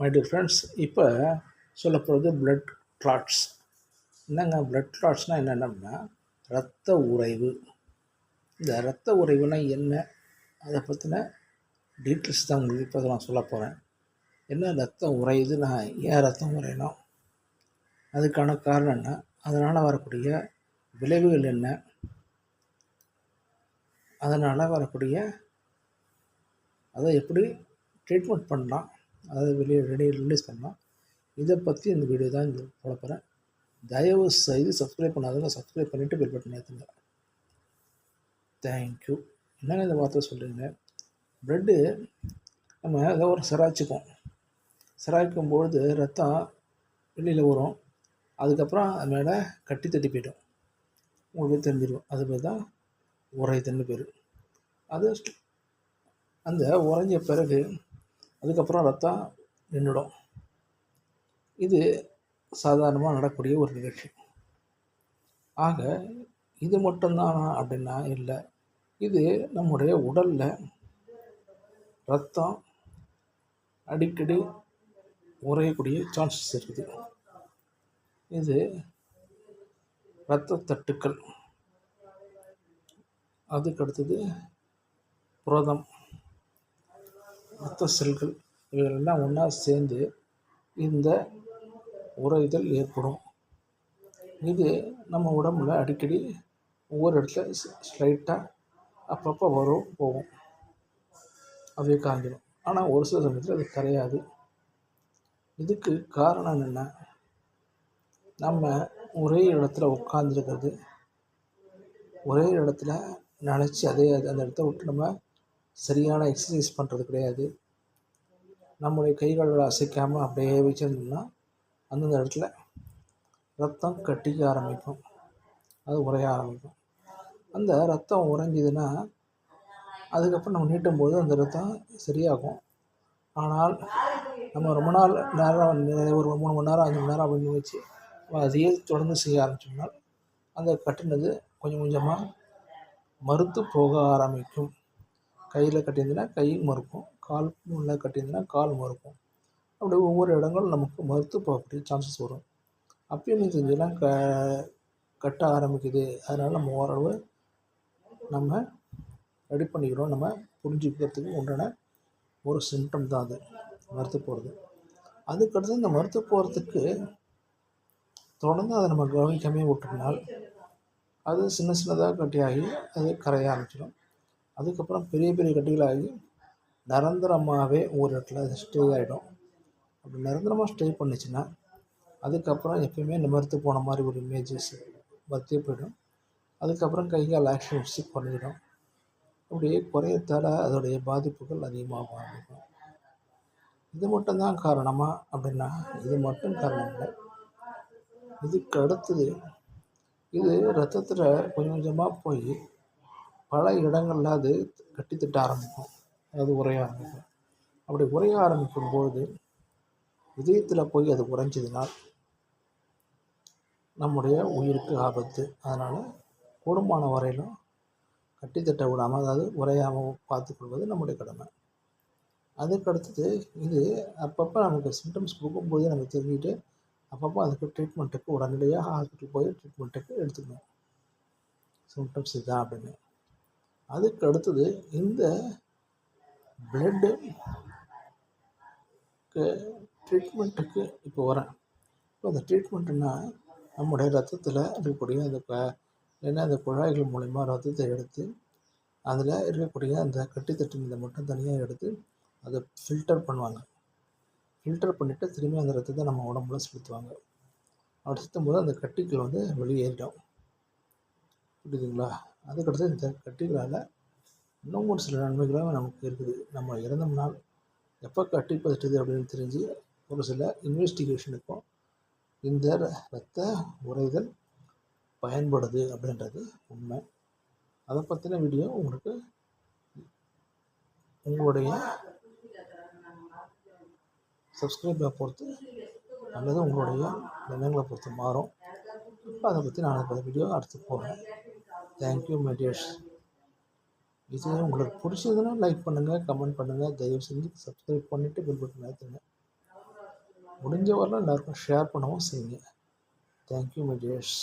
My dear friends இப்போ சொல்ல போகிறது பிளட் கிளாட்ஸ் என்னங்க பிளட் கிளாட்ஸ்னால் என்னென்னம்னா இரத்த உறைவு. இந்த இரத்த உறைவுனா என்ன? அதை பற்றின டீட்டெயில்ஸ் தான் உங்களுக்கு இப்போ நான் சொல்ல போகிறேன் என்ன ரத்தம் உறையுதுன்னா ஏன் ரத்தம் உறையணும் அதுக்கான காரணம் என்ன? அதனால் வரக்கூடிய விளைவுகள் என்ன? அதனால் வரக்கூடிய அதை எப்படி ட்ரீட்மெண்ட் பண்ணலாம்? அதை வெளியே ரெடி ரிலீஸ் பண்ணலாம். இதை பற்றி இந்த வீடியோ தான் இங்கே போட போகிறேன் தயவு செய்து சப்ஸ்கிரைப் பண்ணாதவங்க சப்ஸ்கிரைப் பண்ணிவிட்டு பில் பட்டன் ஏற்றுங்க தேங்க்யூ என்னங்க இந்த வார்த்தை சொல்கிறீங்க ப்ரெட்டு நம்ம ஏதோ ஒரு சிராய்ச்சிப்போம். சிராய்க்கும் பொழுது ரத்தம் வெளியில் வரும். அதுக்கப்புறம் அது மேலே கட்டி தட்டி போய்டும். உங்களுக்கு தெரிஞ்சிடும் அது பேர் தான் உரையுதுன்னு பேர். அது அந்த உறைஞ்ச பிறகு அதுக்கப்புறம் ரத்தம் நின்றுடும். இது சாதாரணமாக நடக்கக்கூடிய ஒரு நிகழ்ச்சி. ஆக இது மட்டும்தானா அப்படின்னா இல்லை. இது நம்முடைய உடலில் ரத்தம் அடிக்கடி உறையக்கூடிய சான்சஸ் இருக்குது. இது இரத்த தட்டுக்கள். அதுக்கு அடுத்தது புரதம். மற்ற செல்கள் இவைகளெல்லாம் ஒன்றா சேர்ந்து இந்த உறைதல் ஏற்படும். இது நம்ம உடம்புல அடிக்கடி ஒவ்வொரு இடத்துல ஸ்லைட்டாக அப்பப்போ வரும் போகும். அப்படியே காஞ்சிடும் ஆனால் ஒரு சில சமயத்தில் அது கரையாது. இதுக்கு காரணம் என்ன? நம்ம ஒரே இடத்துல உட்காந்துருக்கிறது ஒரே இடத்துல நினச்சி அதே அந்த இடத்த விட்டு நம்ம சரியான எக்ஸசைஸ் பண்ணுறது கிடையாது. நம்முடைய கைகளை அசைக்காமல் அப்படியே வச்சுருந்தோம்னா அந்தந்த இடத்துல ரத்தம் கட்டிக்க ஆரம்பிக்கும். அது உறைய ஆரம்பிக்கும். அந்த ரத்தம் உறைஞ்சிதுன்னா அதுக்கப்புறம் நம்ம நீட்டும் போது அந்த ரத்தம் சரியாகும். ஆனால் நம்ம ரொம்ப நாள் நேரம் ஒரு மூணு மணி நேரம் அஞ்சு மணி நேரம் அப்படின்னு வச்சு அதையே தொடர்ந்து செய்ய ஆரம்பிச்சோம்னால் அந்த கட்டினது கொஞ்சம் கொஞ்சமாக மறுத்து போக ஆரம்பிக்கும். கையில் கட்டியிருந்ததுன்னா கை மறுக்கும் கால் உள்ள கட்டியிருந்ததுன்னா கால் மறுக்கும். அப்படி ஒவ்வொரு இடங்களும் நமக்கு மறுத்து போகக்கூடிய சான்சஸ் வரும். அப்பயும் செஞ்செல்லாம் க கட்ட ஆரம்பிக்குது. அதனால் நம்ம ஓரளவு நம்ம ரெடி பண்ணிக்கிறோம். நம்ம புரிஞ்சுக்கிறதுக்கு உண்டான ஒரு சிம்டம் தான் அது. மறுத்து போகிறது அதுக்கடுத்து இந்த மறுத்து போகிறதுக்கு தொடர்ந்து அதை நம்ம கவனிக்காமே விட்டோம்னால் அது சின்ன சின்னதாக கட்டியாகி அது கரைய ஆரம்பிச்சிடும். அதுக்கப்புறம் பெரிய பெரிய கட்டிகளாகி நிரந்தரமாகவே ஒரு இடத்துல ஸ்டே ஆகிடும் அப்படி நிரந்தரமாக ஸ்டே பண்ணிச்சுன்னா அதுக்கப்புறம் எப்பயுமே நிமிர்த்து போன மாதிரி ஒரு இமேஜஸ் வத்தே போயிடும். அதுக்கப்புறம் கை கால் வச்சு பண்ணிடும். அப்படியே குறையத்தால் அதோடைய பாதிப்புகள் அதிகமாக ஆரம்பிக்கும் இது மட்டும்தான் காரணமாக அப்படின்னா இது மட்டும் காரணம் இல்லை. இதுக்கு அடுத்தது இது ரத்தத்தில் கொஞ்சம் கொஞ்சமாக போய் பல இடங்களில் அது கட்டித்திட்ட ஆரம்பிக்கும். அது உரைய ஆரம்பிக்கும். அப்படி உரைய ஆரம்பிக்கும் போது இதயத்தில் போய் அது உறைஞ்சதுனால் நம்முடைய உயிருக்கு ஆபத்து. அதனால் கூடுமான வரையிலும் கட்டித்தட்ட விடாமல் அதாவது உரையாமல் பார்த்துக்கொள்வது நம்முடைய கடமை. அதுக்கு அடுத்தது இது அப்பப்போ நமக்கு சிம்டம்ஸ் கொடுக்கும்போதே நம்ம தெரிஞ்சுக்கிட்டு அப்பப்போ அதுக்கு ட்ரீட்மெண்ட்டுக்கு உடனடியாக ஹாஸ்பிட்டல் போய் ட்ரீட்மெண்ட்டுக்கு எடுத்துக்கணும். சிம்டம்ஸ் இதுதான் அப்படின்னு. அதுக்கு அடுத்தது இந்த பிளட்டு ட்ரீட்மெண்ட்டுக்கு இப்போ வரேன். இப்போ அந்த ட்ரீட்மெண்ட்டுன்னா நம்முடைய ரத்தத்தில் இருக்கக்கூடிய அந்த க இல்லைன்னா அந்த குழாய்கள் மூலயமா ரத்தத்தை எடுத்து அதில் இருக்கக்கூடிய அந்த கட்டித்தட்டு மட்டும் தனியாக எடுத்து அதை ஃபில்டர் பண்ணுவாங்க. ஃபில்டர் பண்ணிவிட்டு திரும்பி அந்த ரத்தத்தை நம்ம உடம்புல செலுத்துவாங்க. அப்படி செலுத்தும் போது அந்த கட்டிகள் வந்து வெளியேறிடும். புரியுதுங்களா? அதுக்கடுத்து இந்த கட்டிகளால் இன்னும் ஒரு சில நன்மைகளும் நமக்கு இருக்குது. நம்ம இறந்தோம்னால் எப்போ கட்டி பதிட்டுது அப்படின்னு தெரிஞ்சு ஒரு சில இன்வெஸ்டிகேஷனுக்கும் இந்த ரத்த உரைதல் பயன்படுது அப்படின்றது உண்மை. அதை பற்றின வீடியோ உங்களுக்கு உங்களுடைய சப்ஸ்கிரைபை பொறுத்து அல்லது உங்களுடைய எண்ணங்களை பொறுத்து மாறும். இப்போ அதை பற்றி நான் அந்த வீடியோ அடுத்து போகிறேன் தேங்க்யூ மெடியர்ஸ் இது உங்களுக்கு பிடிச்சதுன்னா லைக் பண்ணுங்கள் கமெண்ட் பண்ணுங்கள் தயவு செஞ்சு சப்ஸ்கிரைப் பண்ணிவிட்டு பில் பட்டன் ஏற்றுங்க முடிஞ்ச வரலாம் எல்லாருக்கும் ஷேர் பண்ணவும் செய்யுங்க. தேங்க்யூ மெடியர்ஸ்